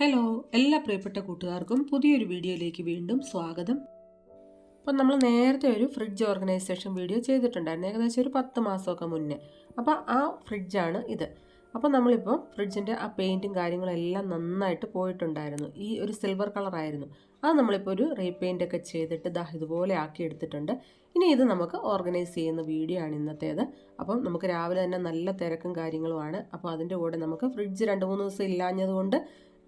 Hello എല്ലാ പ്രിയപ്പെട്ട കൂട്ടുകാർക്കും പുതിയൊരു വീഡിയോയിലേക്ക് വീണ്ടും സ്വാഗതം. അപ്പം നമ്മൾ നേരത്തെ ഒരു ഫ്രിഡ്ജ് ഓർഗനൈസേഷൻ വീഡിയോ ചെയ്തിട്ടുണ്ടായിരുന്നു. ഏകദേശം ഒരു പത്ത് മാസമൊക്കെ മുന്നേ. അപ്പോൾ ആ ഫ്രിഡ്ജാണ് ഇത്. അപ്പോൾ നമ്മളിപ്പോൾ ഫ്രിഡ്ജിന്റെ ആ പെയിന്റും കാര്യങ്ങളെല്ലാം നന്നായിട്ട് പോയിട്ടുണ്ടായിരുന്നു. ഈ ഒരു സിൽവർ കളറായിരുന്നു അത് നമ്മളിപ്പോൾ ഒരു റീപെയിന്റ് ഒക്കെ ചെയ്തിട്ട് ദാ ഇതുപോലെ ആക്കി എടുത്തിട്ടുണ്ട്. ഇനി ഇത് നമുക്ക് ഓർഗനൈസ് ചെയ്യുന്ന വീഡിയോ ആണ് ഇന്നത്തേത്. അപ്പം നമുക്ക് രാവിലെ തന്നെ നല്ല തിരക്കും കാര്യങ്ങളുമാണ്. അപ്പോൾ അതിന്റെ കൂടെ നമുക്ക് ഫ്രിഡ്ജ് രണ്ട് മൂന്ന് ദിവസം ഇല്ലാഞ്ഞതുകൊണ്ട്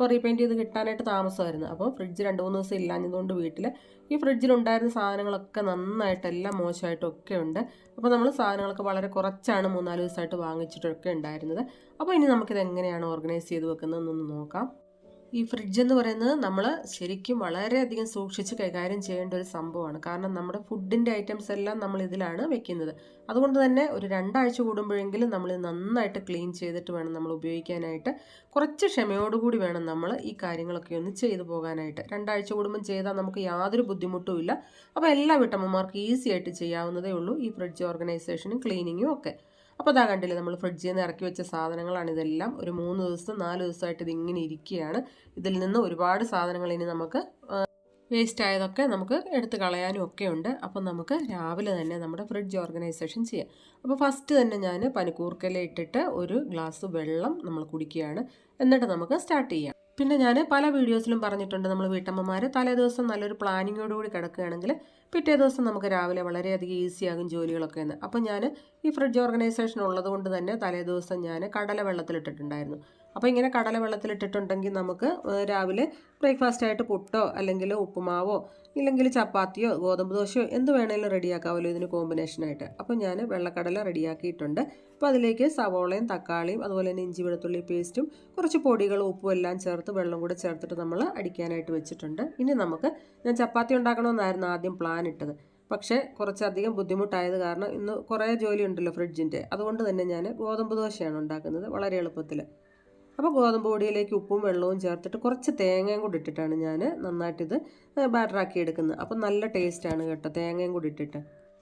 ഇപ്പോൾ റീപെയിന്റ് ചെയ്ത് കിട്ടാനായിട്ട് താമസമായിരുന്നു. അപ്പോൾ ഫ്രിഡ്ജ് രണ്ട് മൂന്ന് ദിവസം ഇല്ലാഞ്ഞതുകൊണ്ട് വീട്ടിൽ ഈ ഫ്രിഡ്ജിലുണ്ടായിരുന്ന സാധനങ്ങളൊക്കെ നന്നായിട്ട് എല്ലാം മോശമായിട്ടും ഒക്കെ ഉണ്ട്. അപ്പോൾ നമ്മൾ സാധനങ്ങളൊക്കെ വളരെ കുറച്ചാണ് മൂന്നാൽ ദിവസമായിട്ട് വാങ്ങിച്ചിട്ടൊക്കെ ഉണ്ടായിരുന്നത്. അപ്പോൾ ഇനി നമുക്കിത് എങ്ങനെയാണ് ഓർഗനൈസ് ചെയ്ത് വെക്കുന്നതെന്നൊന്ന് നോക്കാം. ഈ ഫ്രിഡ്ജ് എന്ന് പറയുന്നത് നമ്മൾ ശരിക്കും വളരെയധികം സൂക്ഷിച്ച് കൈകാര്യം ചെയ്യേണ്ട ഒരു സംഭവമാണ്. കാരണം നമ്മുടെ ഫുഡിന്റെ ഐറ്റംസ് എല്ലാം നമ്മൾ ഇതിലാണ് വെക്കുന്നത്. അതുകൊണ്ട് തന്നെ ഒരു രണ്ടാഴ്ച കൂടുമ്പോഴെങ്കിലും നമ്മൾ നന്നായിട്ട് ക്ലീൻ ചെയ്തിട്ട് വേണം നമ്മൾ ഉപയോഗിക്കാനായിട്ട്. കുറച്ച് ക്ഷമയോടുകൂടി വേണം നമ്മൾ ഈ കാര്യങ്ങളൊക്കെ ഒന്ന് ചെയ്തു പോകാനായിട്ട്. രണ്ടാഴ്ച കൂടുമ്പം ചെയ്താൽ നമുക്ക് യാതൊരു ബുദ്ധിമുട്ടും ഇല്ല. അപ്പോൾ എല്ലാ വീട്ടമ്മമാർക്കും ഈസി ആയിട്ട് ചെയ്യാവുന്നതേ ഉള്ളൂ ഈ ഫ്രിഡ്ജ് ഓർഗനൈസേഷനും ക്ലീനിങ്ങും ഒക്കെ. അപ്പോൾ അതാ കണ്ടില്ലേ നമ്മൾ ഫ്രിഡ്ജിൽ നിന്ന് ഇറക്കി വെച്ച സാധനങ്ങളാണ് ഇതെല്ലാം. ഒരു മൂന്ന് ദിവസം നാല് ദിവസമായിട്ട് ഇതിങ്ങനെ ഇരിക്കുകയാണ്. ഇതിൽ നിന്ന് ഒരുപാട് സാധനങ്ങൾ ഇനി നമുക്ക് വേസ്റ്റ് ആയതൊക്കെ നമുക്ക് എടുത്ത് കളയാനും ഒക്കെ ഉണ്ട്. അപ്പം നമുക്ക് രാവിലെ തന്നെ നമ്മുടെ ഫ്രിഡ്ജ് ഓർഗനൈസേഷൻ ചെയ്യാം. അപ്പോൾ ഫസ്റ്റ് തന്നെ ഞാൻ പനിക്കൂർക്കല ഇട്ടിട്ട് ഒരു ഗ്ലാസ് വെള്ളം നമ്മൾ കുടിക്കുകയാണ്. എന്നിട്ട് നമുക്ക് സ്റ്റാർട്ട് ചെയ്യാം. പിന്നെ ഞാൻ പല വീഡിയോസിലും പറഞ്ഞിട്ടുണ്ട് നമ്മൾ വീട്ടമ്മമാർ തലേ ദിവസം നല്ലൊരു പ്ലാനിങ്ങോടുകൂടി കിടക്കുകയാണെങ്കിൽ പിറ്റേ ദിവസം നമുക്ക് രാവിലെ വളരെയധികം ഈസിയാകും ജോലികളൊക്കെ എന്ന്. അപ്പോൾ ഞാൻ ഈ ഫ്രിഡ്ജ് ഓർഗനൈസേഷൻ ഉള്ളത് കൊണ്ട് തന്നെ തലേ ദിവസം ഞാൻ കടല വെള്ളത്തിലിട്ടിട്ടുണ്ടായിരുന്നു അപ്പോൾ ഇങ്ങനെ കടല വെള്ളത്തിലിട്ടിട്ടുണ്ടെങ്കിൽ നമുക്ക് രാവിലെ ബ്രേക്ക്ഫാസ്റ്റ് ആയിട്ട് പുട്ടോ അല്ലെങ്കിൽ ഉപ്പുമാവോ ഇല്ലെങ്കിൽ ചപ്പാത്തിയോ ഗോതമ്പ് ദോശയോ എന്ത് വേണേലും റെഡിയാക്കാമല്ലോ ഇതിന് കോമ്പിനേഷനായിട്ട് അപ്പോൾ ഞാൻ വെള്ളക്കടല റെഡിയാക്കിയിട്ടുണ്ട്. അപ്പോൾ അതിലേക്ക് സവോളയും തക്കാളിയും അതുപോലെ തന്നെ ഇഞ്ചി വെളുത്തുള്ളി പേസ്റ്റും കുറച്ച് പൊടികളും ഉപ്പും എല്ലാം ചേർത്ത് വെള്ളം കൂടെ ചേർത്തിട്ട് നമ്മൾ അടിക്കാനായിട്ട് വെച്ചിട്ടുണ്ട്. ഇനി നമുക്ക് ഞാൻ ചപ്പാത്തി ഉണ്ടാക്കണമെന്നായിരുന്നു ആദ്യം പ്ലാൻ ഇട്ടത്. പക്ഷേ കുറച്ചധികം ബുദ്ധിമുട്ടായത് കാരണം ഇന്ന് കുറേ ജോലി ഉണ്ടല്ലോ ഫ്രിഡ്ജിന്റെ. അതുകൊണ്ട് തന്നെ ഞാൻ ഗോതമ്പ് ദോശയാണ് ഉണ്ടാക്കുന്നത് വളരെ എളുപ്പത്തിൽ. അപ്പോൾ ഗോതമ്പ് പൊടിയിലേക്ക് ഉപ്പും വെള്ളവും ചേർത്തിട്ട് കുറച്ച് തേങ്ങയും കൂടി ഇട്ടിട്ടാണ് ഞാൻ നന്നായിട്ടിത് ബാറ്ററാക്കി എടുക്കുന്നത്. അപ്പോൾ നല്ല ടേസ്റ്റാണ് കേട്ടോ തേങ്ങയും കൂടി ഇട്ടിട്ട്.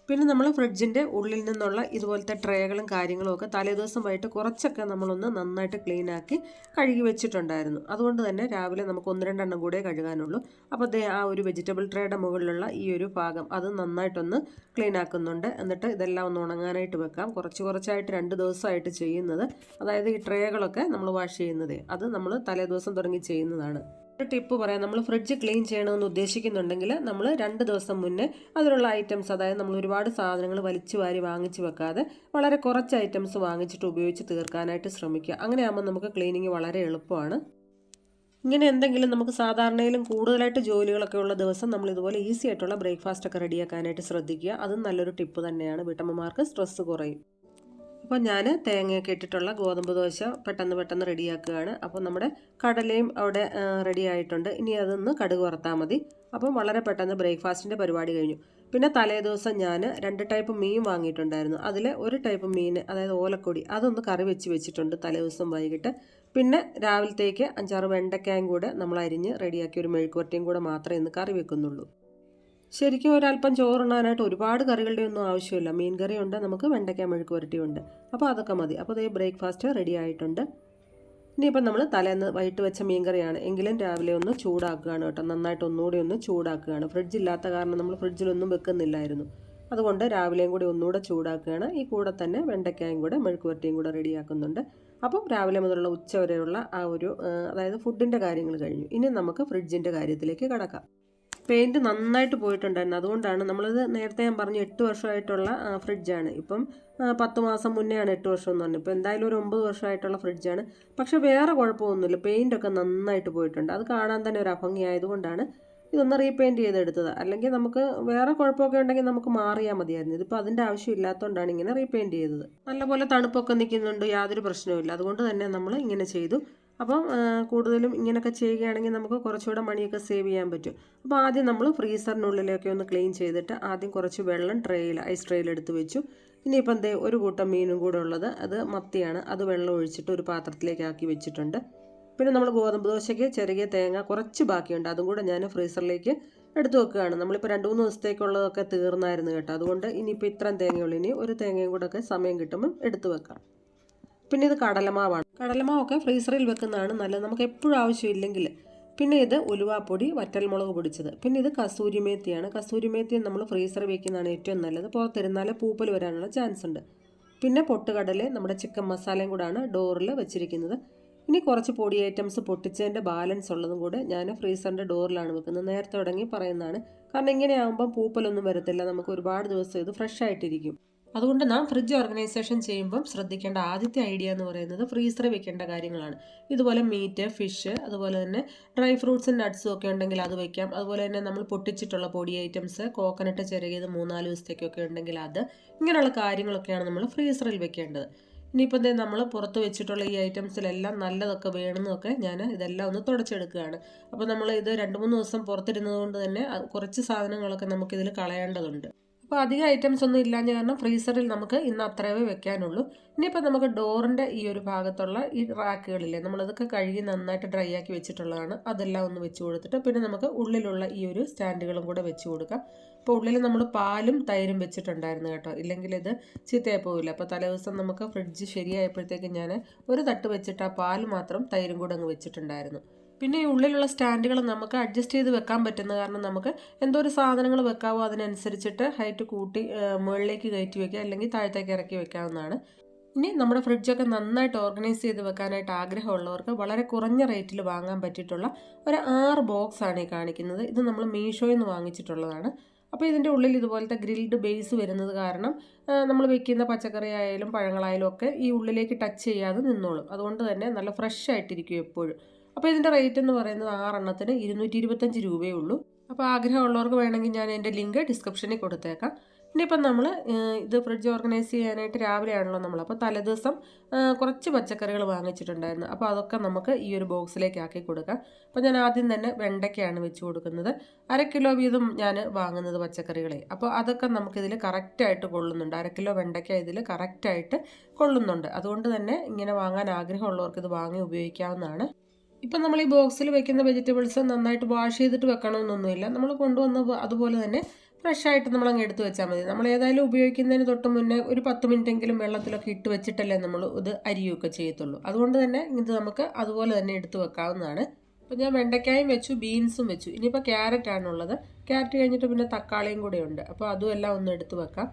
പിന്നെ നമ്മൾ ഫ്രിഡ്ജിന്റെ ഉള്ളിൽ നിന്നുള്ള ഇതുപോലത്തെ ട്രേകളും കാര്യങ്ങളും ഒക്കെ തലേദിവസം വൈകിട്ട് കുറച്ചൊക്കെ നമ്മളൊന്ന് നന്നായിട്ട് ക്ലീൻ ആക്കി കഴുകി വെച്ചിട്ടുണ്ടായിരുന്നു. അതുകൊണ്ട് തന്നെ രാവിലെ നമുക്ക് ഒന്ന് രണ്ടെണ്ണം കൂടെ കഴുകാനുള്ളൂ. അപ്പോൾ ദേ ആ ഒരു വെജിറ്റബിൾ ട്രേയുടെ മുകളിലുള്ള ഈ ഒരു ഭാഗം അത് നന്നായിട്ടൊന്ന് ക്ലീൻ ആക്കുന്നുണ്ട്. എന്നിട്ട് ഇതെല്ലാം ഒന്ന് ഉണങ്ങാനായിട്ട് വെക്കാം. കുറച്ച് കുറച്ചായിട്ട് രണ്ട് ദിവസമായിട്ട് ചെയ്യുന്നത്. അതായത് ഈ ട്രേകളൊക്കെ നമ്മൾ വാഷ് ചെയ്യുന്നത്. അത് നമ്മൾ തലേദിവസം തുടങ്ങി ചെയ്യുന്നതാണ്. ഒരു ടിപ്പ് പറയാം. നമ്മൾ ഫ്രിഡ്ജ് ക്ലീൻ ചെയ്യണമെന്ന് ഉദ്ദേശിക്കുന്നുണ്ടെങ്കിൽ നമ്മൾ രണ്ട് ദിവസം മുന്നേ അതിലുള്ള ഐറ്റംസ് അതായത് നമ്മൾ ഒരുപാട് സാധനങ്ങൾ വലിച്ചു വാരി വാങ്ങിച്ച് വെക്കാതെ വളരെ കുറച്ച് ഐറ്റംസ് വാങ്ങിച്ചിട്ട് ഉപയോഗിച്ച് തീർക്കാനായിട്ട് ശ്രമിക്കുക. അങ്ങനെയാകുമ്പോൾ നമുക്ക് ക്ലീനിങ് വളരെ എളുപ്പമാണ്. ഇങ്ങനെ എന്തെങ്കിലും നമുക്ക് സാധാരണയിലും കൂടുതലായിട്ട് ജോലികളൊക്കെ ഉള്ള ദിവസം നമ്മൾ ഇതുപോലെ ഈസി ആയിട്ടുള്ള ബ്രേക്ക്ഫാസ്റ്റ് ഒക്കെ റെഡിയാക്കാനായിട്ട് ശ്രദ്ധിക്കുക. അതും നല്ലൊരു ടിപ്പ് തന്നെയാണ്. വീട്ടമ്മമാർക്ക് സ്ട്രെസ്സ് കുറയും. അപ്പോൾ ഞാൻ തേങ്ങയൊക്കെ ഇട്ടിട്ടുള്ള ഗോതമ്പ് ദോശ പെട്ടെന്ന് പെട്ടെന്ന് റെഡിയാക്കുകയാണ്. അപ്പോൾ നമ്മുടെ കടലയും അവിടെ റെഡി ആയിട്ടുണ്ട്. ഇനി അതൊന്ന് കടുക് വറുത്താൽ മതി. അപ്പം വളരെ പെട്ടെന്ന് ബ്രേക്ക്ഫാസ്റ്റിന്റെ പരിപാടി കഴിഞ്ഞു. പിന്നെ തലേദിവസം ഞാൻ രണ്ട് ടൈപ്പ് മീൻ വാങ്ങിയിട്ടുണ്ടായിരുന്നു. അതിൽ ഒരു ടൈപ്പ് മീൻ അതായത് ഓലക്കൊടി അതൊന്ന് കറി വെച്ച് വെച്ചിട്ടുണ്ട് തലേദിവസം വൈകിട്ട്. പിന്നെ രാവിലത്തേക്ക് അഞ്ചാറ് വെണ്ടയ്ക്കായും കൂടെ നമ്മൾ അരിഞ്ഞ് റെഡിയാക്കി ഒരു മെഴുക്കുവരട്ടിയും കൂടെ മാത്രമേ ഇന്ന് കറി വെക്കുന്നുള്ളൂ. ശരിക്കും ഒരല്പം ചോറുണ്ണാനായിട്ട് ഒരുപാട് കറികളുടെ ഒന്നും ആവശ്യമില്ല. മീൻ ഉണ്ട് നമുക്ക് വെണ്ടയ്ക്ക മെഴുക്ക് പുരട്ടിയുണ്ട് അപ്പോൾ അതൊക്കെ മതി. അപ്പോൾ അതേ ബ്രേക്ക്ഫാസ്റ്റ് റെഡി ആയിട്ടുണ്ട്. ഇനിയിപ്പം നമ്മൾ തലേന്ന് വൈകിട്ട് വെച്ച മീൻ കറിയാണ്. എങ്കിലും രാവിലെ ഒന്ന് ചൂടാക്കുകയാണ് കേട്ടോ. നന്നായിട്ട് ഒന്നുകൂടി ഒന്ന് ചൂടാക്കുകയാണ്. ഫ്രിഡ്ജ് ഇല്ലാത്ത കാരണം നമ്മൾ ഫ്രിഡ്ജിലൊന്നും വെക്കുന്നില്ലായിരുന്നു. അതുകൊണ്ട് രാവിലെയും കൂടി ഒന്നുകൂടെ ചൂടാക്കുകയാണ്. ഈ കൂടെ തന്നെ വെണ്ടയ്ക്കായും കൂടെ മെഴുക്ക് പുരട്ടിയും കൂടെ റെഡിയാക്കുന്നുണ്ട് അപ്പം രാവിലെ മുതലുള്ള ഉച്ച വരെയുള്ള ആ ഒരു അതായത് ഫുഡിന്റെ കാര്യങ്ങൾ കഴിഞ്ഞു. ഇനി നമുക്ക് ഫ്രിഡ്ജിന്റെ കാര്യത്തിലേക്ക് കടക്കാം. പെയിന്റ് നന്നായിട്ട് പോയിട്ടുണ്ടായിരുന്നു. അതുകൊണ്ടാണ് നമ്മളിത് നേരത്തെ ഞാൻ പറഞ്ഞു എട്ട് വർഷമായിട്ടുള്ള ഫ്രിഡ്ജാണ്. ഇപ്പം പത്ത് മാസം മുന്നെയാണ് എട്ട് വർഷം എന്ന് പറഞ്ഞത്. ഇപ്പോൾ എന്തായാലും ഒരു ഒമ്പത് വർഷമായിട്ടുള്ള ഫ്രിഡ്ജാണ്. പക്ഷേ വേറെ കുഴപ്പമൊന്നുമില്ല. പെയിന്റൊക്കെ നന്നായിട്ട് പോയിട്ടുണ്ട്. അത് കാണാൻ തന്നെ ഒരു അഭംഗി ആയതുകൊണ്ടാണ് ഇതൊന്ന് റീപെയിന്റ് ചെയ്തെടുത്തത്. അല്ലെങ്കിൽ നമുക്ക് വേറെ കുഴപ്പമൊക്കെ ഉണ്ടെങ്കിൽ നമുക്ക് മാറിയാൽ മതിയായിരുന്നു. ഇതിപ്പോൾ അതിന്റെ ആവശ്യമില്ലാത്തതുകൊണ്ടാണ് ഇങ്ങനെ റീപെയിന്റ് ചെയ്തത്. നല്ലപോലെ തണുപ്പൊക്കെ നിൽക്കുന്നുണ്ട്. യാതൊരു പ്രശ്നവുമില്ല. അതുകൊണ്ട് തന്നെ നമ്മൾ ഇങ്ങനെ ചെയ്തു. അപ്പം കൂടുതലും ഇങ്ങനെയൊക്കെ ചെയ്യുകയാണെങ്കിൽ നമുക്ക് കുറച്ചുകൂടെ മണിയൊക്കെ സേവ് ചെയ്യാൻ പറ്റും. അപ്പോൾ ആദ്യം നമ്മൾ ഫ്രീസറിനുള്ളിലൊക്കെ ഒന്ന് ക്ലീൻ ചെയ്തിട്ട് ആദ്യം കുറച്ച് വെള്ളം ട്രേയിൽ ഐസ് ട്രേയിൽ എടുത്ത് വെച്ചു. ഇനിയിപ്പം എന്തേ ഒരു കൂട്ടം മീനും കൂടെ ഉള്ളത് അത് മത്തിയാണ്. അത് വെള്ളം ഒഴിച്ചിട്ട് ഒരു പാത്രത്തിലേക്ക് ആക്കി വെച്ചിട്ടുണ്ട്. പിന്നെ നമ്മൾ ഗോതമ്പ് ദോശയ്ക്ക് ചെറിയ തേങ്ങ കുറച്ച് ബാക്കിയുണ്ട്. അതും കൂടെ ഞാൻ ഫ്രീസറിലേക്ക് എടുത്തു വെക്കുകയാണ്. നമ്മളിപ്പോൾ രണ്ട് മൂന്ന് ദിവസത്തേക്കുള്ളതൊക്കെ തീർന്നായിരുന്നു കേട്ടോ. അതുകൊണ്ട് ഇനിയിപ്പോൾ ഇത്രയും തേങ്ങയുള്ളൂ. ഇനി ഒരു തേങ്ങയും കൂടെ ഒക്കെ സമയം കിട്ടുമ്പം എടുത്തു വെക്കാം. പിന്നെ ഇത് കടലമാവാണ്. കടലമാവൊക്കെ ഫ്രീസറിൽ വെക്കുന്നതാണ് നല്ലത്. നമുക്ക് എപ്പോഴും ആവശ്യമില്ലെങ്കിൽ. പിന്നെ ഇത് ഉലുവാപ്പൊടി വറ്റൽമുളക് പൊടിച്ചത്. പിന്നെ ഇത് കസൂരി മേത്തിയാണ്. കസൂരി മേത്തി നമ്മൾ ഫ്രീസറിൽ വെക്കുന്നതാണ് ഏറ്റവും നല്ലത്. പുറത്തിരുന്നാലും പൂപ്പൽ വരാനുള്ള ചാൻസ് ഉണ്ട്. പിന്നെ പൊട്ടുകടൽ നമ്മുടെ ചിക്കൻ മസാലയും കൂടാണ് ഡോറിൽ വെച്ചിരിക്കുന്നത്. ഇനി കുറച്ച് പൊടി ഐറ്റംസ് പൊട്ടിച്ചതിന്റെ ബാലൻസ് ഉള്ളതും കൂടെ ഞാൻ ഫ്രീസറിന്റെ ഡോറിലാണ് വെക്കുന്നത്. നേരത്തെ തുടങ്ങി പറയുന്നതാണ്. കാരണം ഇങ്ങനെയാകുമ്പം പൂപ്പലൊന്നും വരത്തില്ല. നമുക്ക് ഒരുപാട് ദിവസം ഇത് ഫ്രഷ് ആയിട്ടിരിക്കും. അതുകൊണ്ട് നാം ഫ്രിഡ്ജ് ഓർഗനൈസേഷൻ ചെയ്യുമ്പം ശ്രദ്ധിക്കേണ്ട ആദ്യത്തെ ഐഡിയ എന്ന് പറയുന്നത് ഫ്രീസറിൽ വെക്കേണ്ട കാര്യങ്ങളാണ്. ഇതുപോലെ മീറ്റ് ഫിഷ് അതുപോലെ തന്നെ ഡ്രൈ ഫ്രൂട്ട്സും നട്ട്സും ഒക്കെ ഉണ്ടെങ്കിൽ അത് വെക്കാം. അതുപോലെ തന്നെ നമ്മൾ പൊട്ടിച്ചിട്ടുള്ള പൊടി ഐറ്റംസ് കോക്കനട്ട് ചെറുകിയത് മൂന്നാൽ ദിവസത്തേക്കൊക്കെ ഉണ്ടെങ്കിൽ അത്. ഇങ്ങനെയുള്ള കാര്യങ്ങളൊക്കെയാണ് നമ്മൾ ഫ്രീസറിൽ വെക്കേണ്ടത്. ഇനിയിപ്പോൾ തന്നെ നമ്മൾ പുറത്ത് വെച്ചിട്ടുള്ള ഈ ഐറ്റംസിലെല്ലാം നല്ലതൊക്കെ വേണമെന്നൊക്കെ ഞാൻ ഇതെല്ലാം ഒന്ന് തുടച്ചെടുക്കുകയാണ്. അപ്പോൾ നമ്മൾ ഇത് രണ്ട് മൂന്ന് ദിവസം പുറത്തിരുന്നത് കൊണ്ട് തന്നെ കുറച്ച് സാധനങ്ങളൊക്കെ നമുക്കിതിൽ കളയേണ്ടതുണ്ട്. അപ്പോൾ അധികം ഐറ്റംസ് ഒന്നും ഇല്ലാഞ്ഞ കാരണം ഫ്രീസറിൽ നമുക്ക് ഇന്ന് അത്രയേ വെക്കാനുള്ളൂ. ഇനിയിപ്പോൾ നമുക്ക് ഡോറിന്റെ ഈ ഒരു ഭാഗത്തുള്ള ഈ റാക്കുകളില്ലേ നമ്മളതൊക്കെ കഴുകി നന്നായിട്ട് ഡ്രൈ ആക്കി വെച്ചിട്ടുള്ളതാണ്. അതെല്ലാം ഒന്ന് വെച്ച് കൊടുത്തിട്ട് പിന്നെ നമുക്ക് ഉള്ളിലുള്ള ഈ ഒരു സ്റ്റാൻഡുകളും കൂടെ വെച്ച് കൊടുക്കാം. അപ്പോൾ ഉള്ളിൽ നമ്മൾ പാലും തൈരും വെച്ചിട്ടുണ്ടായിരുന്നു കേട്ടോ. ഇല്ലെങ്കിൽ ഇത് ചീത്തയായി പോവില്ല. അപ്പോൾ തലേദിവസം നമുക്ക് ഫ്രിഡ്ജ് ശരിയായപ്പോഴത്തേക്ക് ഞാൻ ഒരു തട്ട് വെച്ചിട്ട് ആ പാൽ മാത്രം തൈരും കൂടെ അങ്ങ് വെച്ചിട്ടുണ്ടായിരുന്നു. പിന്നെ ഈ ഉള്ളിലുള്ള സ്റ്റാൻഡുകൾ നമുക്ക് അഡ്ജസ്റ്റ് ചെയ്ത് വെക്കാൻ പറ്റുന്ന കാരണം നമുക്ക് എന്തോ ഒരു സാധനങ്ങൾ വെക്കാവോ അതിനനുസരിച്ചിട്ട് ഹൈറ്റ് കൂട്ടി മുകളിലേക്ക് കയറ്റി വെക്കുക അല്ലെങ്കിൽ താഴത്തേക്ക് ഇറക്കി വെക്കാവുന്നതാണ്. ഇനി നമ്മുടെ ഫ്രിഡ്ജൊക്കെ നന്നായിട്ട് ഓർഗനൈസ് ചെയ്ത് വെക്കാനായിട്ട് ആഗ്രഹമുള്ളവർക്ക് വളരെ കുറഞ്ഞ റേറ്റിൽ വാങ്ങാൻ പറ്റിയിട്ടുള്ള ഒരു ആറ് ബോക്സ് ആണ് ഈ കാണിക്കുന്നത്. ഇത് നമ്മൾ മീഷോയിൽ നിന്ന് വാങ്ങിച്ചിട്ടുള്ളതാണ്. അപ്പോൾ ഇതിന്റെ ഉള്ളിൽ ഇതുപോലത്തെ ഗ്രിൽഡ് ബേസ് വരുന്നത് കാരണം നമ്മൾ വെക്കുന്ന പച്ചക്കറി ആയാലും പഴങ്ങളായാലും ഒക്കെ ഈ ഉള്ളിലേക്ക് ടച്ച് ചെയ്യാതെ നിന്നോളും. അതുകൊണ്ട് തന്നെ നല്ല ഫ്രഷ് ആയിട്ടിരിക്കും എപ്പോഴും. അപ്പോൾ ഇതിന്റെ റേറ്റ് എന്ന് പറയുന്നത് ആറെണ്ണത്തിന് ഇരുന്നൂറ്റി ഇരുപത്തഞ്ച് രൂപയേ ഉള്ളൂ. അപ്പോൾ ആഗ്രഹമുള്ളവർക്ക് വേണമെങ്കിൽ ഞാൻ എന്റെ ലിങ്ക് ഡിസ്ക്രിപ്ഷനിൽ കൊടുത്തേക്കാം. ഇനിയിപ്പം നമ്മൾ ഇത് ഫ്രിഡ്ജ് ഓർഗനൈസ് ചെയ്യാനായിട്ട് രാവിലെയാണല്ലോ നമ്മൾ അപ്പോൾ തലേദിവസം കുറച്ച് പച്ചക്കറികൾ വാങ്ങിച്ചിട്ടുണ്ടായിരുന്നു. അപ്പോൾ അതൊക്കെ നമുക്ക് ഈ ഒരു ബോക്സിലേക്ക് ആക്കി കൊടുക്കാം. അപ്പോൾ ഞാൻ ആദ്യം തന്നെ വെണ്ടയ്ക്കയാണ് വെച്ച് കൊടുക്കുന്നത്. അര കിലോ വീതം ഞാൻ വാങ്ങുന്നത് പച്ചക്കറികളെ. അപ്പോൾ അതൊക്കെ നമുക്കിതിൽ കറക്റ്റായിട്ട് കൊള്ളുന്നുണ്ട്. അര കിലോ വെണ്ടയ്ക്ക ഇതിൽ കറക്റ്റായിട്ട് കൊള്ളുന്നുണ്ട്. അതുകൊണ്ട് തന്നെ ഇങ്ങനെ വാങ്ങാൻ ആഗ്രഹമുള്ളവർക്ക് ഇത് വാങ്ങി ഉപയോഗിക്കാവുന്നതാണ്. ഇപ്പം നമ്മൾ ഈ ബോക്സിൽ വെക്കുന്ന വെജിറ്റബിൾസ് നന്നായിട്ട് വാഷ് ചെയ്തിട്ട് വെക്കണമെന്നൊന്നുമില്ല. നമ്മൾ കൊണ്ടുവന്ന അതുപോലെ തന്നെ ഫ്രഷായിട്ട് നമ്മൾ അങ്ങ് എടുത്ത് വെച്ചാൽ മതി. നമ്മൾ ഏതായാലും ഉപയോഗിക്കുന്നതിന് തൊട്ട് മുന്നേ ഒരു പത്ത് മിനിറ്റെങ്കിലും വെള്ളത്തിലൊക്കെ ഇട്ട് വെച്ചിട്ടല്ലേ നമ്മൾ ഇത് അരിയുകയൊക്കെ ചെയ്യത്തുള്ളൂ. അതുകൊണ്ട് തന്നെ ഇത് നമുക്ക് അതുപോലെ തന്നെ എടുത്ത് വെക്കാവുന്നതാണ്. അപ്പോൾ ഞാൻ വെണ്ടയ്ക്കായും വെച്ചു ബീൻസും വെച്ചു. ഇനിയിപ്പോൾ ക്യാരറ്റ് ആണുള്ളത്. ക്യാരറ്റ് കഴിഞ്ഞിട്ട് പിന്നെ തക്കാളിയും കൂടെ ഉണ്ട്. അപ്പോൾ അതും എല്ലാം ഒന്ന് എടുത്ത് വെക്കാം.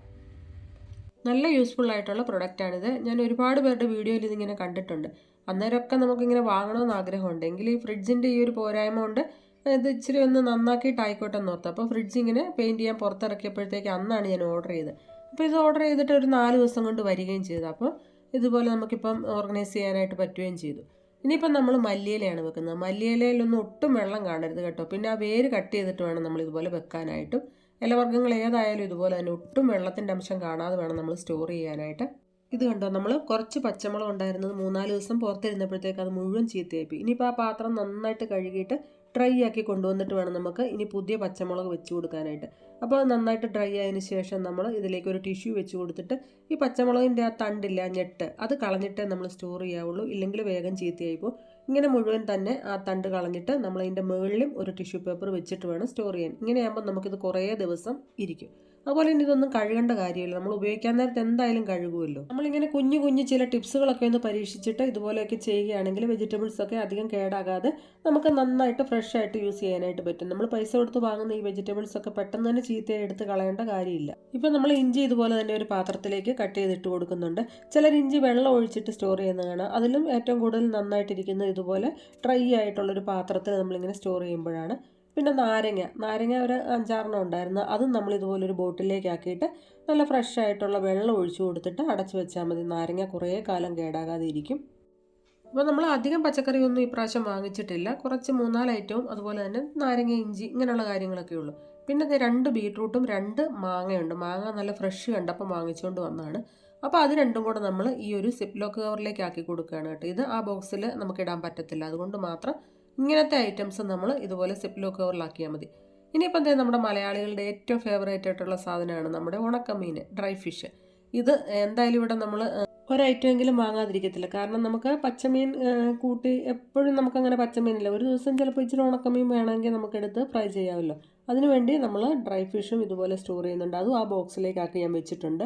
നല്ല യൂസ്ഫുൾ ആയിട്ടുള്ള പ്രൊഡക്റ്റാണിത് ഞാൻ ഒരുപാട് പേരുടെ വീഡിയോയിൽ ഇതിങ്ങനെ കണ്ടിട്ടുണ്ട്. അന്നേരമൊക്കെ നമുക്കിങ്ങനെ വാങ്ങണമെന്ന് ആഗ്രഹമുണ്ട്. എങ്കിൽ ഈ ഫ്രിഡ്ജിന്റെ ഈ ഒരു പോരായ്മ കൊണ്ട് ഇത് ഇച്ചിരി ഒന്ന് നന്നാക്കിയിട്ട് ആയിക്കോട്ടെ എന്ന് ഓർത്ത്. അപ്പോൾ ഫ്രിഡ്ജ് ഇങ്ങനെ പെയിന്റ് ചെയ്യാൻ പുറത്തിറക്കിയപ്പോഴത്തേക്ക് അന്നാണ് ഞാൻ ഓർഡർ ചെയ്തത്. അപ്പോൾ ഇത് ഓർഡർ ചെയ്തിട്ട് ഒരു നാല് ദിവസം കൊണ്ട് വരികയും ചെയ്തു. അപ്പോൾ ഇതുപോലെ നമുക്കിപ്പം ഓർഗനൈസ് ചെയ്യാനായിട്ട് പറ്റുകയും ചെയ്തു. ഇനിയിപ്പം നമ്മൾ മല്ലിയിലയാണ് വെക്കുന്നത്. മല്ലിയിലയിലൊന്നും ഒട്ടും വെള്ളം കാണരുത് കേട്ടോ. പിന്നെ ആ വേര് കട്ട് ചെയ്തിട്ട് വേണം നമ്മൾ ഇതുപോലെ വെക്കാനായിട്ടും. ഇലവർഗങ്ങൾ ഏതായാലും ഇതുപോലെ തന്നെ ഒട്ടും വെള്ളത്തിന്റെ അംശം കാണാതെ വേണം നമ്മൾ സ്റ്റോർ ചെയ്യാനായിട്ട്. ഇത് കണ്ടോ? നമ്മൾ കുറച്ച് പച്ചമുളക് ഉണ്ടായിരുന്നത് മൂന്നാൽ ദിവസം പുറത്തിരുന്നപ്പോഴത്തേക്ക് അത് മുഴുവൻ ചീത്തയായിപ്പോയി. ഇനിയിപ്പോൾ ആ പാത്രം നന്നായിട്ട് കഴുകിയിട്ട് ഡ്രൈ ആക്കി കൊണ്ടുവന്നിട്ട് വേണം നമുക്ക് ഇനി പുതിയ പച്ചമുളക് വെച്ച് കൊടുക്കാനായിട്ട്. അപ്പോൾ നന്നായിട്ട് ഡ്രൈ ആയതിനു ശേഷം നമ്മൾ ഇതിലേക്ക് ഒരു ടിഷ്യൂ വെച്ച് കൊടുത്തിട്ട് ഈ പച്ചമുളകിന്റെ ആ തണ്ടില്ല ഞെട്ട് അത് കളഞ്ഞിട്ടേ നമ്മൾ സ്റ്റോർ ചെയ്യാവുള്ളൂ. ഇല്ലെങ്കിൽ വേഗം ചീത്തയായി പോകും. ഇങ്ങനെ മുഴുവൻ തന്നെ ആ തണ്ട് കളഞ്ഞിട്ട് നമ്മൾ അതിന്റെ മുകളിലും ഒരു ടിഷ്യൂ പേപ്പർ വെച്ചിട്ട് വേണം സ്റ്റോർ ചെയ്യാൻ. ഇങ്ങനെയാകുമ്പോൾ നമുക്കിത് കുറേ ദിവസം ഇരിക്കും. അതുപോലെ തന്നെ ഇതൊന്നും കഴുകേണ്ട കാര്യമില്ല. നമ്മൾ ഉപയോഗിക്കാൻ നേരത്തെ എന്തായാലും കഴുകുമല്ലോ നമ്മളിങ്ങനെ കുഞ്ഞു കുഞ്ഞു ചില ടിപ്സുകളൊക്കെ ഒന്ന് പരീക്ഷിച്ചിട്ട് ഇതുപോലെയൊക്കെ ചെയ്യുകയാണെങ്കിൽ വെജിറ്റബിൾസ് ഒക്കെ അധികം കേടാകാതെ നമുക്ക് നന്നായിട്ട് ഫ്രഷ് ആയിട്ട് യൂസ് ചെയ്യാനായിട്ട് പറ്റും. നമ്മൾ പൈസ കൊടുത്ത് വാങ്ങുന്ന ഈ വെജിറ്റബിൾസ് ഒക്കെ പെട്ടെന്ന് തന്നെ ചീത്തയായി എടുത്ത് കളയേണ്ട കാര്യമില്ല. ഇപ്പം നമ്മൾ ഇഞ്ചി ഇതുപോലെ തന്നെ ഒരു പാത്രത്തിലേക്ക് കട്ട് ചെയ്തിട്ട് കൊടുക്കുന്നുണ്ട്. ചിലർ ഇഞ്ചി വെള്ളം ഒഴിച്ചിട്ട് സ്റ്റോർ ചെയ്യുന്ന കാണാം അതിലും ഏറ്റവും കൂടുതൽ നന്നായിട്ടിരിക്കുന്നത് ഇതുപോലെ ഡ്രൈ ആയിട്ടുള്ളൊരു പാത്രത്തിൽ നമ്മളിങ്ങനെ സ്റ്റോർ ചെയ്യുമ്പോഴാണ്. പിന്നെ നാരങ്ങ. നാരങ്ങ ഒരു അഞ്ചാറെണ്ണം ഉണ്ടായിരുന്നു. അതും നമ്മൾ ഇതുപോലെ ഒരു ബോട്ടിലേക്ക് ആക്കിയിട്ട് നല്ല ഫ്രഷ് ആയിട്ടുള്ള വെള്ളം ഒഴിച്ചു കൊടുത്തിട്ട് അടച്ചു വെച്ചാൽ മതി. നാരങ്ങ കുറേ കാലം കേടാകാതെ ഇരിക്കും അപ്പോൾ നമ്മൾ അധികം പച്ചക്കറിയൊന്നും ഇപ്രാവശ്യം വാങ്ങിച്ചിട്ടില്ല. കുറച്ച് മൂന്നാൽ ഐറ്റവും അതുപോലെ തന്നെ നാരങ്ങ ഇഞ്ചി ഇങ്ങനെയുള്ള കാര്യങ്ങളൊക്കെ ഉള്ളൂ. പിന്നെ രണ്ട് ബീട്രൂട്ടും രണ്ട് മാങ്ങയുണ്ട്. മാങ്ങ നല്ല ഫ്രഷ് കണ്ടപ്പോൾ വാങ്ങിച്ചുകൊണ്ട് വന്നതാണ്. അപ്പോൾ അത് രണ്ടും കൂടെ നമ്മൾ ഈ ഒരു സിപ്പ് ലോക്ക് കവറിലേക്ക് ആക്കി കൊടുക്കുകയാണ് കേട്ടോ. ഇത് ആ ബോക്സിൽ നമുക്ക് ഇടാൻ പറ്റത്തില്ല. അതുകൊണ്ട് മാത്രം ഇങ്ങനത്തെ ഐറ്റംസ് നമ്മൾ ഇതുപോലെ സിപ്പ് ലോക്ക് കവറിലാക്കിയാൽ മതി. ഇനിയിപ്പോൾ എന്താ നമ്മുടെ മലയാളികളുടെ ഏറ്റവും ഫേവറേറ്റ് ആയിട്ടുള്ള സാധനമാണ് നമ്മുടെ ഉണക്കമീൻ ഡ്രൈ ഫിഷ് ഇത് എന്തായാലും ഇവിടെ നമ്മൾ ഒരൈറ്റമെങ്കിലും വാങ്ങാതിരിക്കത്തില്ല. കാരണം നമുക്ക് പച്ചമീൻ കൂട്ടി എപ്പോഴും നമുക്കങ്ങനെ പച്ചമീനില്ല. ഒരു ദിവസം ചിലപ്പോൾ ഇച്ചിരി ഉണക്കമീൻ വേണമെങ്കിൽ നമുക്കെടുത്ത് ഫ്രൈ ചെയ്യാമല്ലോ. അതിനുവേണ്ടി നമ്മൾ ഡ്രൈ ഫിഷും ഇതുപോലെ സ്റ്റോർ ചെയ്യുന്നുണ്ട്. അതും ആ ബോക്സിലേക്കാക്കി ഞാൻ വെച്ചിട്ടുണ്ട്.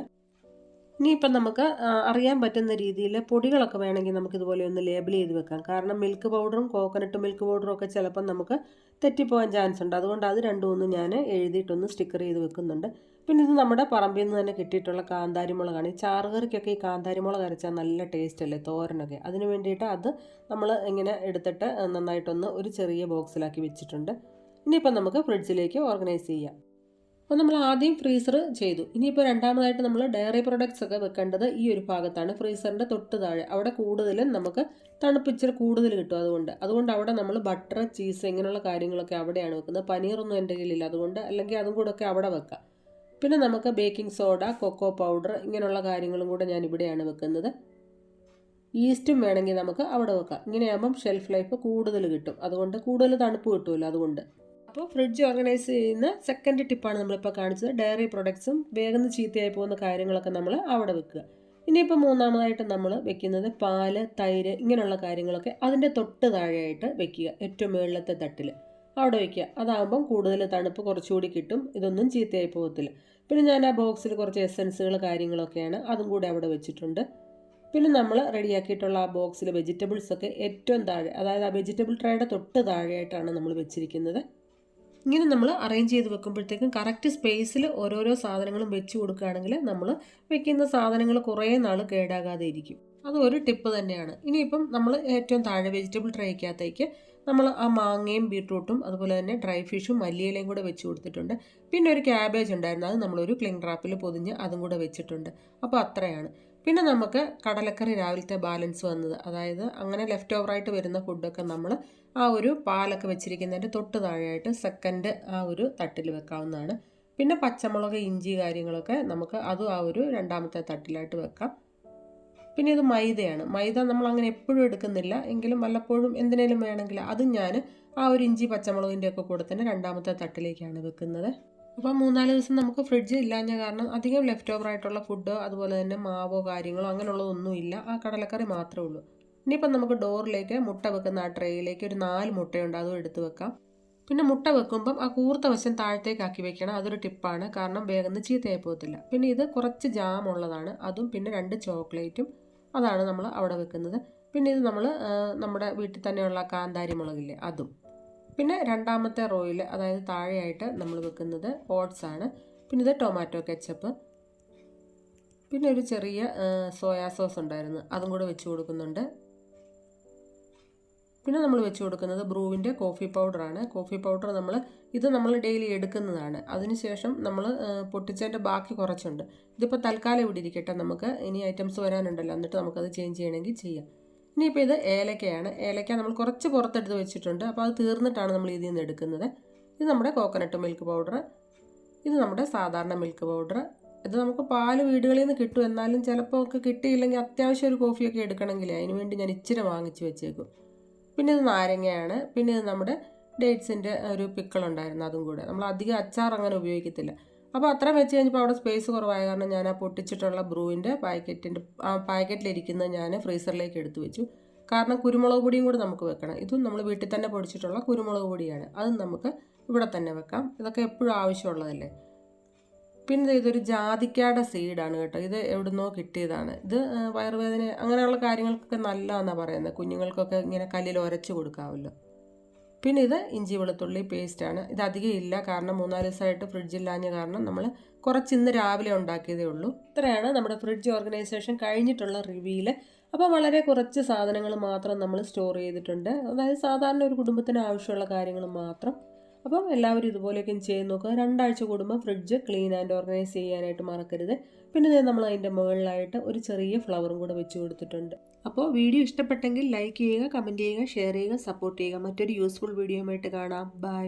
ഇനിയിപ്പം നമുക്ക് അറിയാൻ പറ്റുന്ന രീതിയിൽ പൊടികളൊക്കെ വേണമെങ്കിൽ നമുക്ക് ഇതുപോലെ ഒന്ന് ലേബൽ ചെയ്ത് വെക്കാം. കാരണം മിൽക്ക് പൗഡറും കോക്കനട്ട് മിൽക്ക് പൗഡറും ഒക്കെ ചിലപ്പം നമുക്ക് തെറ്റിപ്പോകാൻ ചാൻസ് ഉണ്ട്. അതുകൊണ്ട് അത് രണ്ടും ഒന്ന് ഞാൻ എഴുതിയിട്ടൊന്ന് സ്റ്റിക്കർ ചെയ്ത് വെക്കുന്നുണ്ട്. പിന്നെ ഇത് നമ്മുടെ പറമ്പിൽ നിന്ന് തന്നെ കിട്ടിയിട്ടുള്ള കാന്താരി മുളകാണ് ഈ ചാറുകറിക്കൊക്കെ ഈ കാന്താരി മുളക് അരച്ചാൽ നല്ല ടേസ്റ്റ് അല്ലേ? തോരനൊക്കെ. അതിന് വേണ്ടിയിട്ട് അത് നമ്മൾ ഇങ്ങനെ എടുത്തിട്ട് നന്നായിട്ടൊന്ന് ഒരു ചെറിയ ബോക്സിലാക്കി വെച്ചിട്ടുണ്ട്. ഇനിയിപ്പം നമുക്ക് ഫ്രിഡ്ജിലേക്ക് ഓർഗനൈസ് ചെയ്യാം. അപ്പോൾ നമ്മൾ ആദ്യം ഫ്രീസർ ചെയ്തു. ഇനിയിപ്പോൾ രണ്ടാമതായിട്ട് നമ്മൾ ഡയറി പ്രൊഡക്ട്സ് ഒക്കെ വെക്കേണ്ടത് ഈ ഒരു ഭാഗത്താണ്. ഫ്രീസറിന്റെ തൊട്ട് താഴെ. അവിടെ കൂടുതലും നമുക്ക് തണുപ്പിച്ചിരി കൂടുതൽ കിട്ടും അതുകൊണ്ട്. അതുകൊണ്ട് അവിടെ നമ്മൾ ബട്ടർ ചീസ് ഇങ്ങനെയുള്ള കാര്യങ്ങളൊക്കെ അവിടെയാണ് വെക്കുന്നത്. പനീറൊന്നും എന്റെ കയ്യിലില്ല. അതുകൊണ്ട് അല്ലെങ്കിൽ അതും കൂടെ ഒക്കെ അവിടെ വെക്കാം. പിന്നെ നമുക്ക് ബേക്കിംഗ് സോഡ കൊക്കോ പൗഡർ ഇങ്ങനെയുള്ള കാര്യങ്ങളും കൂടെ ഞാൻ ഇവിടെയാണ് വെക്കുന്നത്. ഈസ്റ്റും വേണമെങ്കിൽ നമുക്ക് അവിടെ വെക്കാം. ഇങ്ങനെയാകുമ്പം ഷെൽഫ് ലൈഫ് കൂടുതൽ കിട്ടും. അതുകൊണ്ട് കൂടുതൽ തണുപ്പ് കിട്ടുമല്ലോ അതുകൊണ്ട്. അപ്പോൾ ഫ്രിഡ്ജ് ഓർഗനൈസ് ചെയ്യുന്ന സെക്കൻഡ് ടിപ്പാണ് നമ്മളിപ്പോൾ കാണിച്ചത്. ഡയറി പ്രൊഡക്ട്സും വേഗം ചീത്തയായി പോകുന്ന കാര്യങ്ങളൊക്കെ നമ്മൾ അവിടെ വെക്കുക. ഇനിയിപ്പോൾ മൂന്നാമതായിട്ട് നമ്മൾ വെക്കുന്നത് പാൽ തൈര് ഇങ്ങനെയുള്ള കാര്യങ്ങളൊക്കെ അതിന്റെ തൊട്ട് താഴെയായിട്ട് വെക്കുക. ഏറ്റവും മുകളിലത്തെ തട്ടിൽ അവിടെ വെക്കുക. അതാകുമ്പം കൂടുതൽ തണുപ്പ് കുറച്ചുകൂടി കിട്ടും. ഇതൊന്നും ചീത്തയായി പോകത്തില്ല. പിന്നെ ഞാൻ ആ ബോക്സിൽ കുറച്ച് എസൻസുകൾ കാര്യങ്ങളൊക്കെയാണ് അതും കൂടി അവിടെ വെച്ചിട്ടുണ്ട്. പിന്നെ നമ്മൾ റെഡിയാക്കിയിട്ടുള്ള ആ ബോക്സിൽ വെജിറ്റബിൾസൊക്കെ ഏറ്റവും താഴെ അതായത് ആ വെജിറ്റബിൾ ട്രേയുടെ തൊട്ട് താഴെയായിട്ടാണ് നമ്മൾ വെച്ചിരിക്കുന്നത്. ഇങ്ങനെ നമ്മൾ അറേഞ്ച് ചെയ്ത് വെക്കുമ്പോഴത്തേക്കും കറക്റ്റ് സ്പേസിൽ ഓരോരോ സാധനങ്ങളും വെച്ച് കൊടുക്കുകയാണെങ്കിൽ നമ്മൾ വെക്കുന്ന സാധനങ്ങൾ കുറേ നാൾ കേടാകാതെ ഇരിക്കും അത് ഒരു ടിപ്പ് തന്നെയാണ്. ഇനിയിപ്പം നമ്മൾ ഏറ്റവും താഴെ വെജിറ്റബിൾ ട്രേക്കകത്തേക്ക് നമ്മൾ ആ മാങ്ങയും ബീട്രൂട്ടും അതുപോലെ തന്നെ ഡ്രൈ ഫിഷും മല്ലിയിലയും കൂടെ വെച്ച് കൊടുത്തിട്ടുണ്ട്. പിന്നെ ഒരു ക്യാബേജ് ഉണ്ടായിരുന്നു. അത് നമ്മളൊരു ക്ലിംഗ് റാപ്പിൽ പൊതിഞ്ഞ് അതും കൂടെ വെച്ചിട്ടുണ്ട്. അപ്പോൾ അത്രയാണ്. പിന്നെ നമുക്ക് കടലക്കറി രാവിലത്തെ ബാലൻസ് വന്നത്. അതായത് അങ്ങനെ ലെഫ്റ്റ് ഓവർ ആയിട്ട് വരുന്ന ഫുഡൊക്കെ നമ്മൾ ആ ഒരു പാലൊക്കെ വെച്ചിരിക്കുന്നതിന്റെ തൊട്ട് താഴെയായിട്ട് സെക്കൻഡ് ആ ഒരു തട്ടിൽ വെക്കാവുന്നതാണ്. പിന്നെ പച്ചമുളക് ഇഞ്ചി കാര്യങ്ങളൊക്കെ നമുക്ക് അതും ആ ഒരു രണ്ടാമത്തെ തട്ടിലായിട്ട് വെക്കാം. പിന്നെ ഇത് മൈദയാണ്. മൈദ നമ്മൾ അങ്ങനെ എപ്പോഴും എടുക്കുന്നില്ല. എങ്കിലും വല്ലപ്പോഴും എന്തിനേലും വേണമെങ്കിൽ അതും ഞാൻ ആ ഒരു ഇഞ്ചി പച്ചമുളകിന്റെ ഒക്കെ കൂടെ തന്നെ രണ്ടാമത്തെ തട്ടിലേക്കാണ് വെക്കുന്നത്. അപ്പോൾ മൂന്നാൽ ദിവസം നമുക്ക് ഫ്രിഡ്ജ് ഇല്ലാഞ്ഞ കാരണം അധികം ലെഫ്റ്റ് ഓവർ ആയിട്ടുള്ള ഫുഡോ അതുപോലെ തന്നെ മാവോ കാര്യങ്ങളോ അങ്ങനെയുള്ളതൊന്നും ഇല്ല. ആ കടലക്കറി മാത്രമേ ഉള്ളൂ. ഇനിയിപ്പം നമുക്ക് ഡോറിലേക്ക് മുട്ട വെക്കുന്ന ആ ട്രേയിലേക്ക് ഒരു നാല് മുട്ടയുണ്ട് അതും എടുത്ത് വെക്കാം. പിന്നെ മുട്ട വെക്കുമ്പം ആ കൂർത്ത വശം താഴത്തേക്കാക്കി വെക്കണം. അതൊരു ടിപ്പാണ് കാരണം വേഗം ചീത്തയായി പോകത്തില്ല. പിന്നെ ഇത് കുറച്ച് ജാം ഉള്ളതാണ്. അതും പിന്നെ രണ്ട് ചോക്ലേറ്റും അതാണ് നമ്മൾ അവിടെ വെക്കുന്നത്. പിന്നെ ഇത് നമ്മൾ നമ്മുടെ വീട്ടിൽ തന്നെയുള്ള കാന്താരി മുളകില്ലേ അതും. പിന്നെ രണ്ടാമത്തെ റോയിൽ അതായത് താഴെയായിട്ട് നമ്മൾ വെക്കുന്നത് ഓട്സ് ആണ്. പിന്നെ ഇത് ടൊമാറ്റോ കെച്ചപ്പ്. പിന്നെ ഒരു ചെറിയ സോയാ സോസ് ഉണ്ടായിരുന്നു. അതും കൂടെ വെച്ച് കൊടുക്കുന്നുണ്ട്. പിന്നെ നമ്മൾ വെച്ച് കൊടുക്കുന്നത് ബ്രൂവിന്റെ കോഫി പൗഡറാണ് കോഫി പൗഡർ നമ്മൾ ഇത് നമ്മൾ ഡെയിലി എടുക്കുന്നതാണ്. അതിനുശേഷം നമ്മൾ പൊട്ടിച്ചതിന്റെ ബാക്കി കുറച്ചുണ്ട്. ഇതിപ്പോൾ തൽക്കാലം ഇവിടെ ഇരിക്കട്ടെ. നമുക്ക് ഇനി ഐറ്റംസ് വരാനുണ്ടല്ലോ. എന്നിട്ട് നമുക്കത് ചേഞ്ച് ചെയ്യണമെങ്കിൽ ചെയ്യാം. ഇനിയിപ്പോൾ ഇത് ഏലക്കയാണ്. ഏലക്ക നമ്മൾ കുറച്ച് പുറത്തെടുത്ത് വെച്ചിട്ടുണ്ട്. അപ്പോൾ അത് തീർന്നിട്ടാണ് നമ്മൾ ഇതിൽ നിന്ന് എടുക്കുന്നത്. ഇത് നമ്മുടെ കോക്കനട്ട് മിൽക്ക് പൗഡർ ഇത് നമ്മുടെ സാധാരണ മിൽക്ക് പൗഡർ ഇത് നമുക്ക് പാൽ വീടുകളിൽ നിന്ന് കിട്ടും. എന്നാലും ചിലപ്പോൾ ഒക്കെ കിട്ടിയില്ലെങ്കിൽ അത്യാവശ്യം ഒരു കോഫിയൊക്കെ എടുക്കണമെങ്കിൽ അതിന് വേണ്ടി ഞാൻ ഇച്ചിരി വാങ്ങിച്ച് വെച്ചേക്കും. പിന്നെ ഇത് നാരങ്ങയാണ്. പിന്നെ ഇത് നമ്മുടെ ഡേറ്റ്സിന്റെ ഒരു പിക്കളുണ്ടായിരുന്നു അതും കൂടെ. നമ്മൾ അധികം അച്ചാർ അങ്ങനെ ഉപയോഗിക്കത്തില്ല. അപ്പോൾ അത്ര വെച്ച് കഴിഞ്ഞപ്പോൾ അവിടെ സ്പേസ് കുറവായ കാരണം ഞാൻ ആ പൊട്ടിച്ചിട്ടുള്ള ബ്രൂവിന്റെ പാക്കറ്റിന്റെ ആ പാക്കറ്റിലിരിക്കുന്നത് ഞാൻ ഫ്രീസറിലേക്ക് എടുത്തു വെച്ചു. കാരണം കുരുമുളക് പൊടിയും കൂടെ നമുക്ക് വെക്കണം. ഇതും നമ്മൾ വീട്ടിൽ തന്നെ പൊടിച്ചിട്ടുള്ള കുരുമുളക് പൊടിയാണ്. അതും നമുക്ക് ഇവിടെ തന്നെ വെക്കാം. ഇതൊക്കെ എപ്പോഴും ആവശ്യമുള്ളതല്ലേ? പിന്നെ ഇതൊരു ജാതിക്കയുടെ സീഡാണ് കേട്ടോ. ഇത് എവിടുന്നോ കിട്ടിയതാണ്. ഇത് വയറുവേദന അങ്ങനെയുള്ള കാര്യങ്ങൾക്കൊക്കെ നല്ലതാണെന്നാണ് പറയുന്നത്. കുഞ്ഞുങ്ങൾക്കൊക്കെ ഇങ്ങനെ കല്ലിൽ ഉരച്ച് കൊടുക്കാമല്ലോ പിന്നെ ഇത് ഇഞ്ചി വെളുത്തുള്ളി പേസ്റ്റാണ് ഇത് അധികം ഇല്ല കാരണം മൂന്നാൽ ദിവസമായിട്ട് ഫ്രിഡ്ജില്ലാഞ്ഞ കാരണം നമ്മൾ കുറച്ച് ഇന്ന് രാവിലെ ഉണ്ടാക്കിയതേ ഉള്ളൂ. ഇത്രയാണ് നമ്മുടെ ഫ്രിഡ്ജ് ഓർഗനൈസേഷൻ കഴിഞ്ഞിട്ടുള്ള റിവ്യൂയിൽ അപ്പോൾ വളരെ കുറച്ച് സാധനങ്ങൾ മാത്രം നമ്മൾ സ്റ്റോർ ചെയ്തിട്ടുണ്ട്. അതായത് സാധാരണ ഒരു കുടുംബത്തിന് ആവശ്യമുള്ള കാര്യങ്ങൾ മാത്രം അപ്പം എല്ലാവരും ഇതുപോലെയൊക്കെ ചെയ്ത് നോക്കുക. രണ്ടാഴ്ച കൂടുമ്പോൾ ഫ്രിഡ്ജ് ക്ലീൻ ആൻഡ് ഓർഗനൈസ് ചെയ്യാനായിട്ട് മറക്കരുത്. പിന്നെ നമ്മൾ അതിന്റെ മുകളിലായിട്ട് ഒരു ചെറിയ ഫ്ലവറും കൂടെ വെച്ച് കൊടുത്തിട്ടുണ്ട്. അപ്പോൾ വീഡിയോ ഇഷ്ടപ്പെട്ടെങ്കിൽ ലൈക്ക് ചെയ്യുക കമന്റ് ചെയ്യുക ഷെയർ ചെയ്യുക സപ്പോർട്ട് ചെയ്യുക. മറ്റൊരു യൂസ്ഫുൾ വീഡിയോയുമായിട്ട് കാണാം. ബൈ